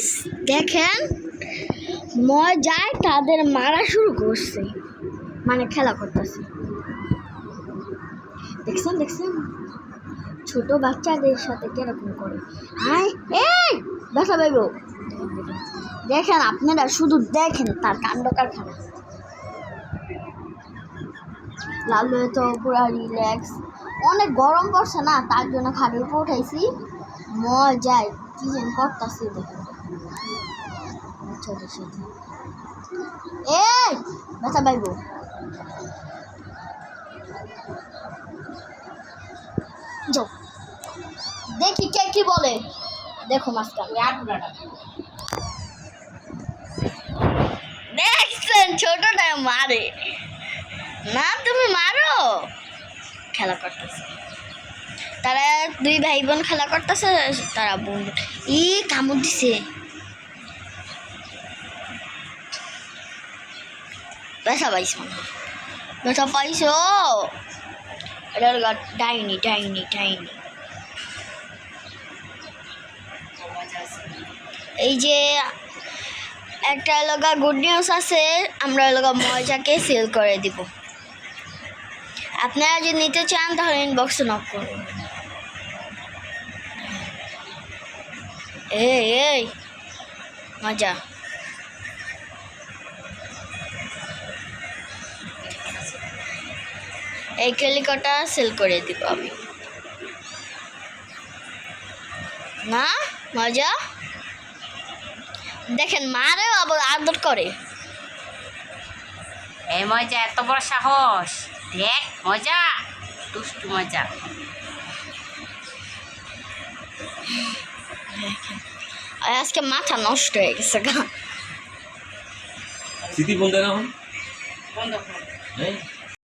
Guys দেখেন মজায় তাদের মারা শুরু করছে। মানে খেলা করতেছে। দেখছেন দেখছেন? ছোট বাচ্চাদের সাথে কীরকম করে? দেখা পাইব দেখেন, আপনারা শুধু দেখেন তার কাণ্ড কারখানা। লালু তো পুরা রিল্যাক্স অনেক গরম পড়ছে না, তার জন্য খাটের উপর উঠাইছি। মজায় কি যেন করতেছি দেখেন। এই, ব্যথা পাইব। যাও। দেখি কে কি বলে। দেখো মাস্টার। দেখছেন ছোটটা মারে। না, তুমি মারো। খেলা করতেছে। তারা দুই ভাই বোন খেলা করতেছে, তারা বোন। ই কামড় দিছে। ব্যথা পাইছ ব্যথা পাইছ এটা হলো ডাইনি ডাইনি ডাইনি এই যে, একটা লগা গুড নিউজ আছে, আমরা লগা মজাকে সেল করে দিব। আপনারা যদি নিতে চান, তাহলে ইনবক্সে নক করুন। এই এই, মজা। এই কেলিকটা সেল করে দিব আমি। না মজা? দেখেন মারেও আবার আদর করে। এই মজা এত বড় সাহস। দেখ মজা দুষ্টু মজা। আজকে মাথা নষ্ট হয়ে গেছে গা। স্মৃতি বলতে না বন্ধ। হ্যাঁ?